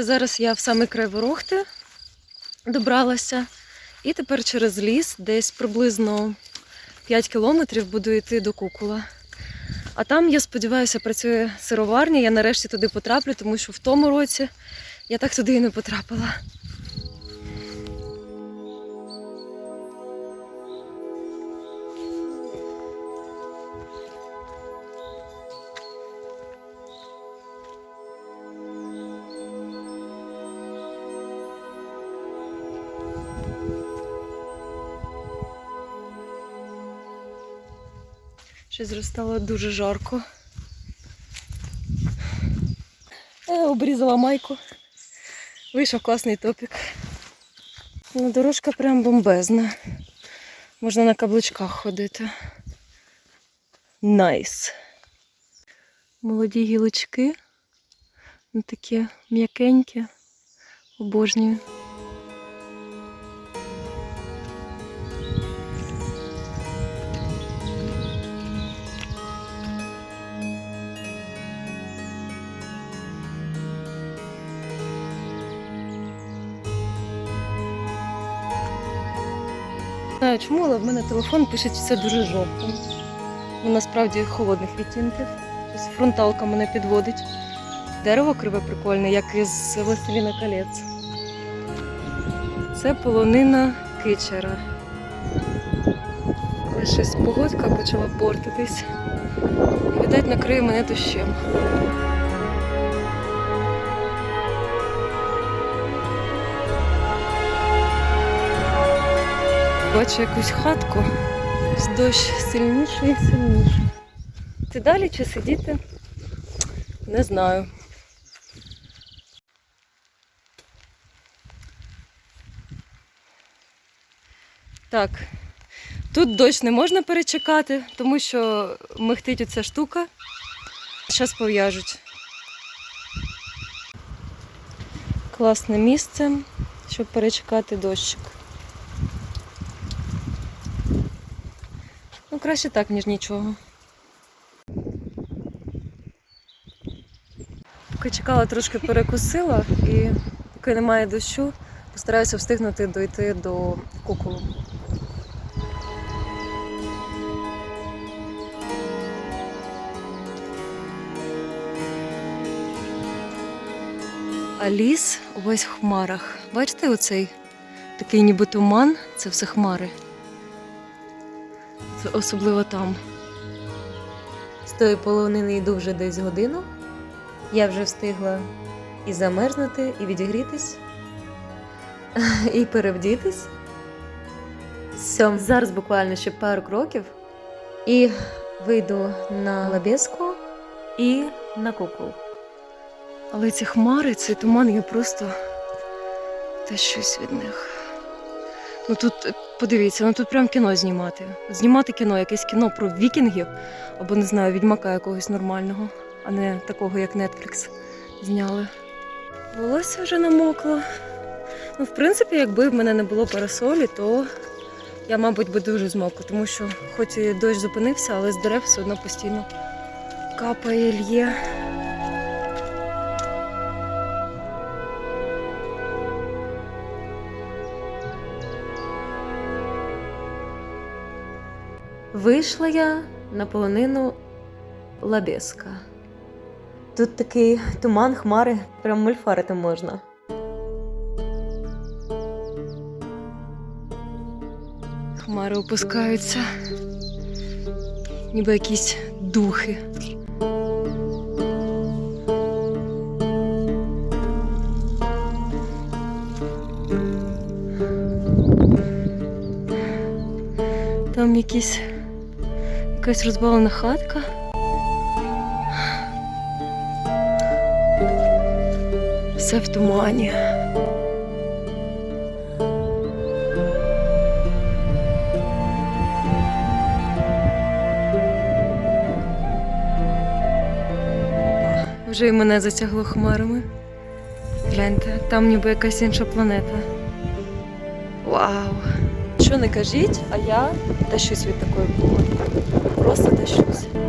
Це зараз я в самий край Ворохти добралася. І тепер через ліс, десь приблизно 5 кілометрів буду йти до кукула. А там, я сподіваюся, працює сироварня. Я нарешті туди потраплю, тому що в тому році я так туди і не потрапила. Щось зростало дуже жарко. Е, обрізала майку. Вийшов класний топік. Ну, дорожка прям бомбезна. Можна на каблучках ходити. Найс. Молоді гілочки. Ну, такі м'якенькі. Обожнюю. Знаю чому, але в мене телефон пише все дуже жовтим. Ну, насправді холодних відтінків. Фронталка мене підводить. Дерево криве прикольне, як із Властеліна колець. Це полонина кичера. Але щось погодка почала портитись. І, видать, накриє мене дощем. Бачу якусь хатку. Дощ сильніший і сильніший. Ти далі чи сидіти? Не знаю. Так, тут дощ не можна перечекати, тому що михтить оця штука. Зараз пов'яжуть. Класне місце, щоб перечекати дощик. Краще так, ніж нічого. Поки чекала, трошки перекусила і поки немає дощу, постараюся встигнути дойти до куколу. А ліс увесь в хмарах. Бачите оцей такий ніби туман, це все хмари. Особливо там. З тої полонини йду вже десь годину. Я вже встигла і замерзнути, і відігрітись, і перевдітись. Сьом, зараз буквально ще пару кроків. І вийду на лабеску і на кукол. Але ці хмари, цей туман, я просто та щось від них. Ну тут е, подивіться, ну тут прям кіно знімати. Знімати кіно, якесь кіно про вікінгів, або не знаю, відьмака якогось нормального, а не такого, як Netflix зняли. Волосся вже намокло. Ну, в принципі, якби в мене не було парасолі, то я, мабуть, би дуже змокла, тому що хоч і дощ зупинився, але з дерев все одно постійно капає лє. Вийшла я на полонину лабеска. Тут такий туман, хмари, прям мульфарити можна. Хмари опускаються, ніби якісь духи. Там якісь якась розбалена хатка. Все в тумані. Вже і мене затягло хмарами. Гляньте, там ніби якась інша планета. Вау! Що не кажіть, а я тащусь від такої погоди буде.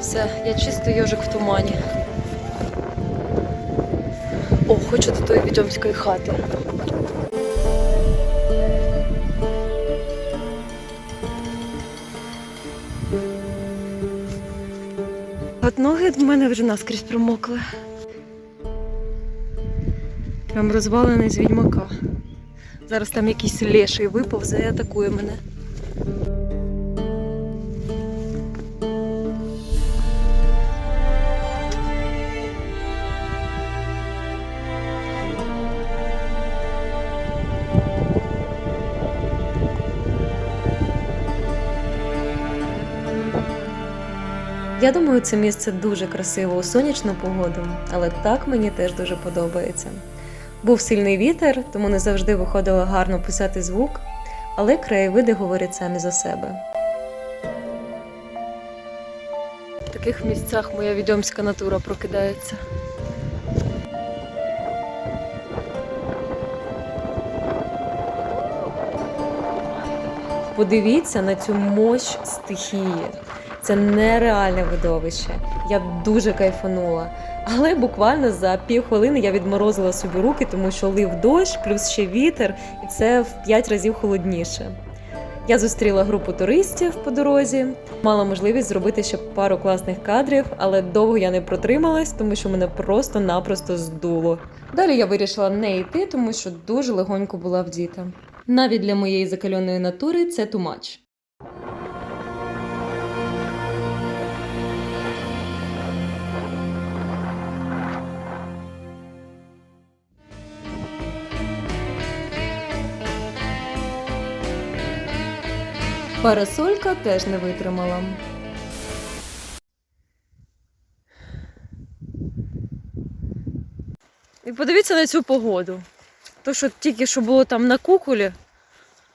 Все, я чистий йожик в тумані. О, хочу до тої відьомської хати. Ноги в мене вже наскрізь промокли. Прям розвалений з відьмака. Зараз там якийсь леший виповзе і атакує мене. Я думаю, це місце дуже красиво у сонячну погоду, але так мені теж дуже подобається. Був сильний вітер, тому не завжди виходило гарно писати звук, але краєвиди говорять самі за себе. В таких місцях моя відьомська натура прокидається. Подивіться на цю мощ стихії. Це нереальне видовище. Я дуже кайфанула. Але буквально за півхвилини я відморозила собі руки, тому що лив дощ, плюс ще вітер, і це в 5 разів холодніше. Я зустріла групу туристів по дорозі, мала можливість зробити ще пару класних кадрів, але довго я не протрималась, тому що мене просто-напросто здуло. Далі я вирішила не йти, тому що дуже легонько була вдіта. Навіть для моєї закальоної натури це тумач. Парасолька теж не витримала. І подивіться на цю погоду. То, що тільки що було там на куколі,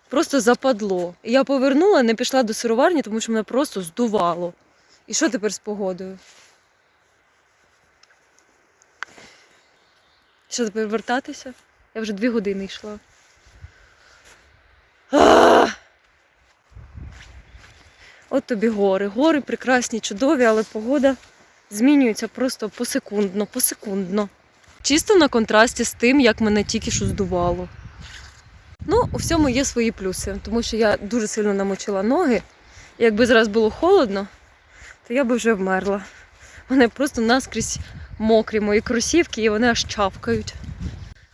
просто западло. І я повернула, не пішла до сироварні, тому що мене просто здувало. І що тепер з погодою? Що тепер вертатися? Я вже дві години йшла. От тобі гори. Гори прекрасні, чудові, але погода змінюється просто посекундно, посекундно. Чисто на контрасті з тим, як мене тільки що здувало. Ну, у всьому є свої плюси, тому що я дуже сильно намочила ноги. І якби зараз було холодно, то я би вже вмерла. Вони просто наскрізь мокрі, мої кросівки, і вони аж чавкають.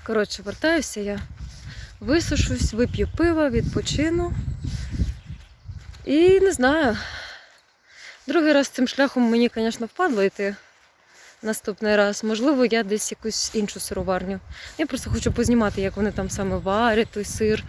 Коротше, вертаюся я, висушусь, вип'ю пива, відпочину. І не знаю. Другий раз цим шляхом мені, звісно, впадло йти наступний раз. Можливо, я десь якусь іншу сироварню. Я просто хочу познімати, як вони там саме варять той сир.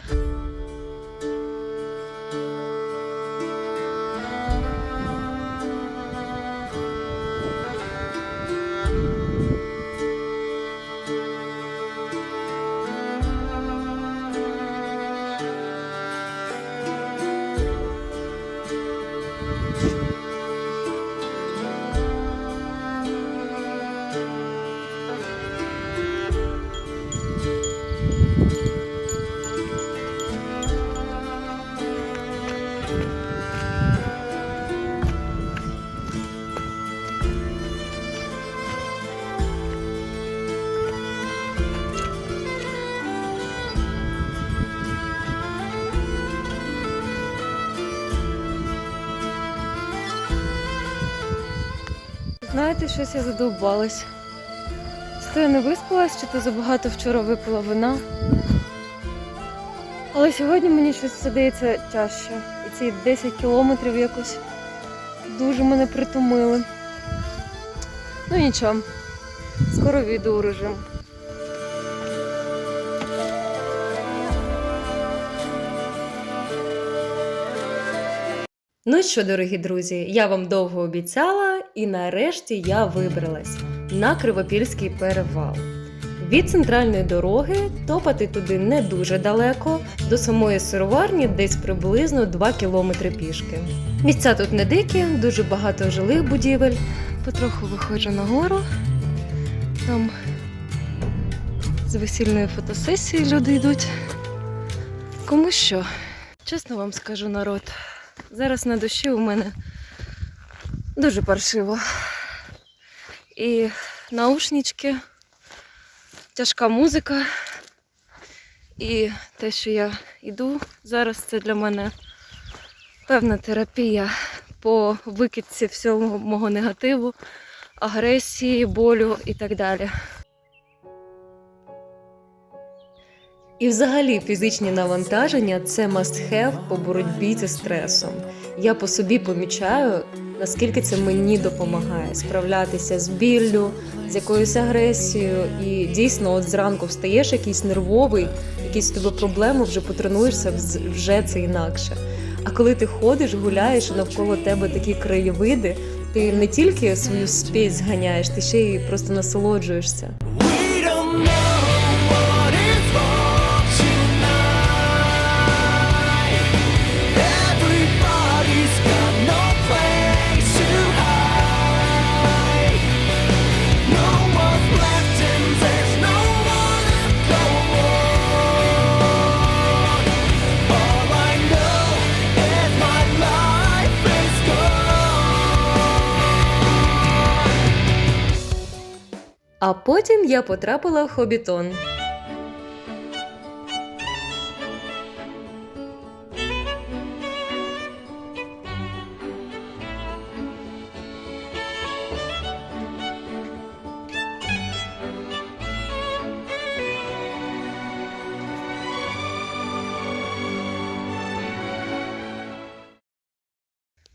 Знаєте, щось я задовбалась. Чи я не виспалась, чи то забагато вчора випила вина. Але сьогодні мені щось здається тяжче. І ці 10 кілометрів якось дуже мене притомили. Ну нічого, скоро війду у режим. Ну що, дорогі друзі, я вам довго обіцяла, і нарешті я вибралась на Кривопільський перевал. Від центральної дороги топати туди не дуже далеко, до самої сироварні десь приблизно 2 кілометри пішки. Місця тут не дикі, дуже багато жилих будівель. Потроху виходжу на гору. Там з весільної фотосесії люди йдуть. Кому що? Чесно вам скажу, народ. Зараз на душі у мене Дуже паршиво. І наушнички, тяжка музика. І те, що я йду зараз, це для мене певна терапія по викидці всього мого негативу, агресії, болю і так далі. І взагалі фізичні навантаження це must-have по боротьбі зі стресом. Я по собі помічаю, наскільки це мені допомагає справлятися з біллю, з якоюсь агресією. І дійсно, от зранку встаєш якийсь нервовий, якісь тебе проблеми, вже потренуєшся, вже це інакше. А коли ти ходиш, гуляєш, навколо тебе такі краєвиди, ти не тільки свою спесь зганяєш, ти ще й просто насолоджуєшся. А потім я потрапила в хобітон.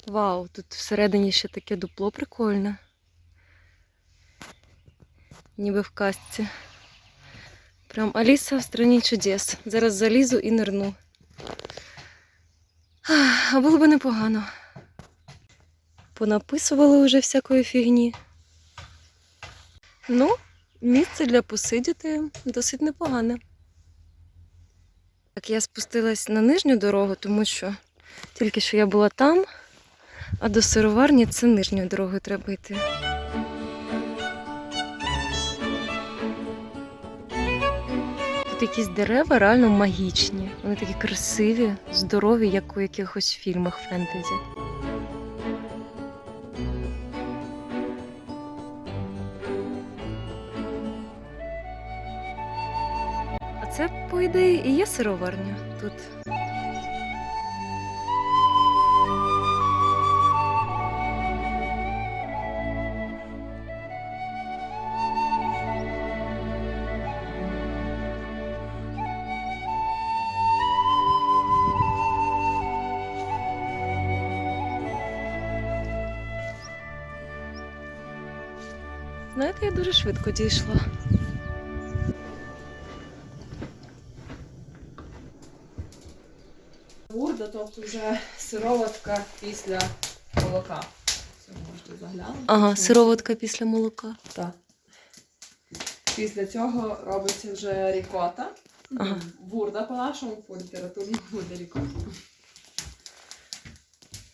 Вау, тут всередині ще таке дупло прикольне. Ніби в казці. Прям Аліса в страні чудес. Зараз залізу і нирну. А було би непогано. Понаписували вже всякої фігні. Ну, місце для посидіти досить непогане. Так, я спустилась на нижню дорогу, тому що тільки що я була там, а до сироварні це нижньою дорогою треба йти. Тут якісь дерева реально магічні. Вони такі красиві, здорові, як у якихось фільмах фентезі. А це, по ідеї, і є сироварня тут. Знаєте, я дуже швидко дійшла. Бурда, тобто вже сироватка після молока. Це можете заглянути. Ага, сироватка після молока. Так. Після цього робиться вже рікота. Ага. Бурда по-нашому, по літературному буде рікота.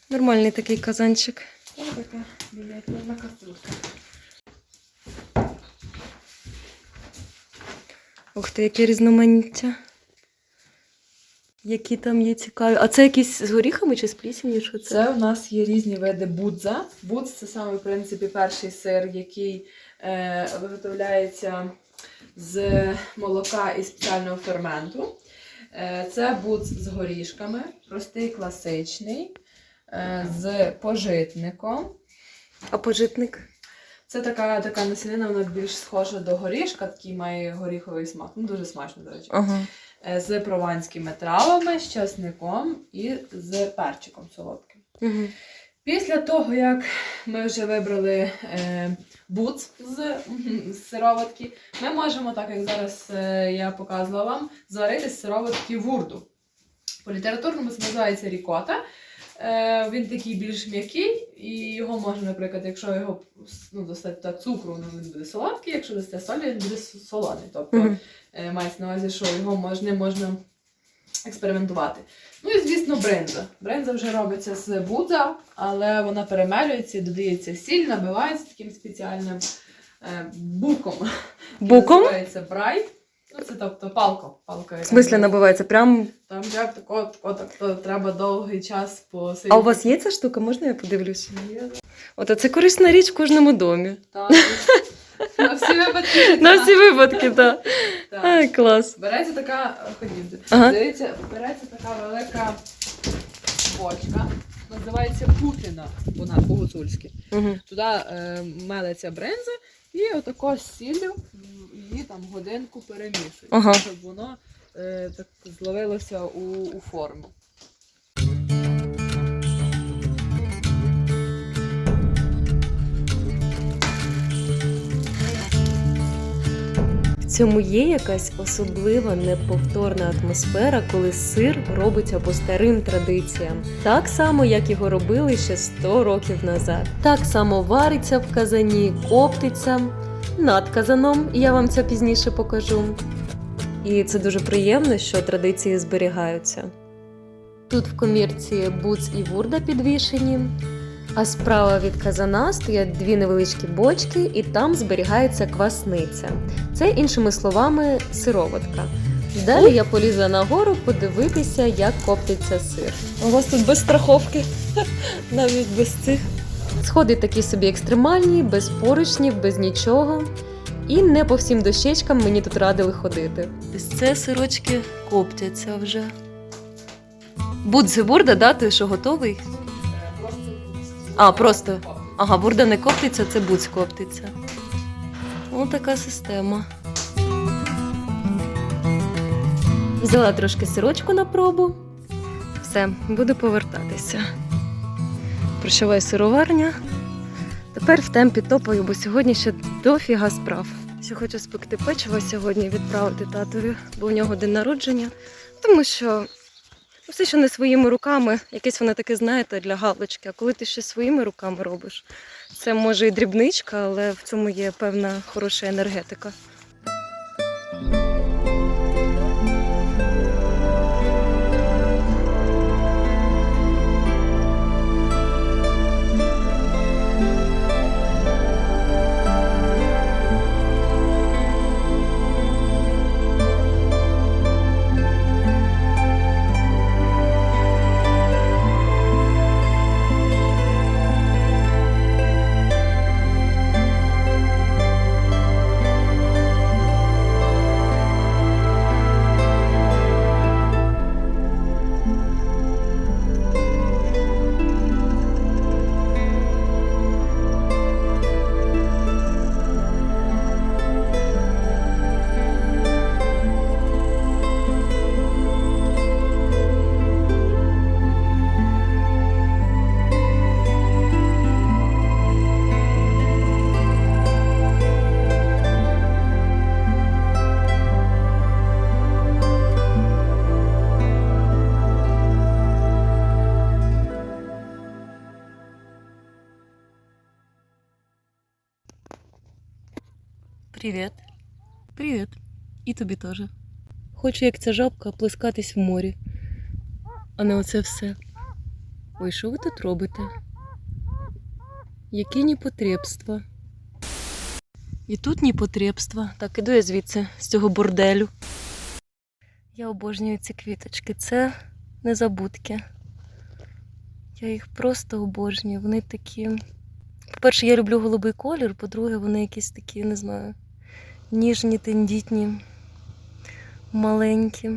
Нормальний такий казанчик. Ось така мініатюрна каструлька. Ух ти, яке різноманіття. Які там є цікаві. А це якісь з горіхами чи з плісінню? Що це? Це у нас є різні види будза. Будз це саме, в принципі, перший сир, який е, виготовляється з молока і спеціального ферменту. Е, це будз з горішками, простий класичний, е, з пожитником. А пожитник? Це така, така насінина, вона більш схожа до горішка, такий має горіховий смак. Ну, дуже смачно, до речі. Ага. Е, з прованськими травами, з часником і з перчиком солодким. Угу. Після того, як ми вже вибрали е, буц з, з сироватки, ми можемо, так як зараз е, я показувала вам, зварити з сироватки вурду. По літературному це називається рікота. Е, він такий більш м'який, і його можна, наприклад, якщо його ну, достати так, цукру, ну, він буде солодкий, якщо дасте солі, він буде солоний. Тобто Угу. е, мається на увазі, що його можна, можна експериментувати. Ну і звісно, бринза. Бринза вже робиться з будза, але вона перемелюється, додається сіль, набивається таким спеціальним е, буком. Буком? Називається брайт. Ну, це тобто палка. палка В смислі набивається? Прям. Там як тако, тако, так, то треба довгий час посидіти. А у вас є ця штука? Можна я подивлюсь? Є, От це корисна річ в кожному домі. так. На всі випадки. На всі випадки, так. Ай, клас. Береться така, ходіть, Ага. дивіться, береться така велика бочка, називається путина, вона по-гуцульськи. Угу. Туди е, мелиться бринза і отако з сіллю її там годинку перемішують, Ага. щоб воно е, так зловилося у, у форму. Цьому є якась особлива неповторна атмосфера, коли сир робиться по старим традиціям, так само, як його робили ще 100 років назад. Так само вариться в казані, коптиться над казаном, я вам це пізніше покажу. І це дуже приємно, що традиції зберігаються. Тут в комірці буц і вурда підвішені, а справа від казана стоять дві невеличкі бочки, і там зберігається квасниця. Це іншими словами сироватка. Далі я полізла нагору подивитися, як коптиться сир. У вас тут без страховки, навіть без цих. Сходи такі собі екстремальні, без поручнів, без нічого. І не по всім дощечкам мені тут радили ходити. Ось це сирочки коптяться вже. Будзи бурда, да? Ти що готовий? А, просто. Ага, бурда не коптиться, це будз коптиться. Ось така система. Взяла трошки сирочку на пробу. Все, буду повертатися. Прощавай сироварня. Тепер в темпі топаю, бо сьогодні ще дофіга справ. Ще хочу спекти печиво сьогодні, відправити татові, бо в нього день народження. Тому що все, що не своїми руками, якесь воно таке, знаєте, для галочки. А коли ти ще своїми руками робиш, це може і дрібничка, але в цьому є певна хороша енергетика. Привіт. Привіт. І тобі теж. Хочу, як ця жабка, плескатись в морі. А не оце все. Ой, що ви тут робите? Які непотребства. І тут непотребства. Так, іду я звідси, з цього борделю. Я обожнюю ці квіточки. Це незабудки. Я їх просто обожнюю. Вони такі. По-перше, я люблю голубий колір, по-друге, вони якісь такі, не знаю, ніжні, тендітні, маленькі.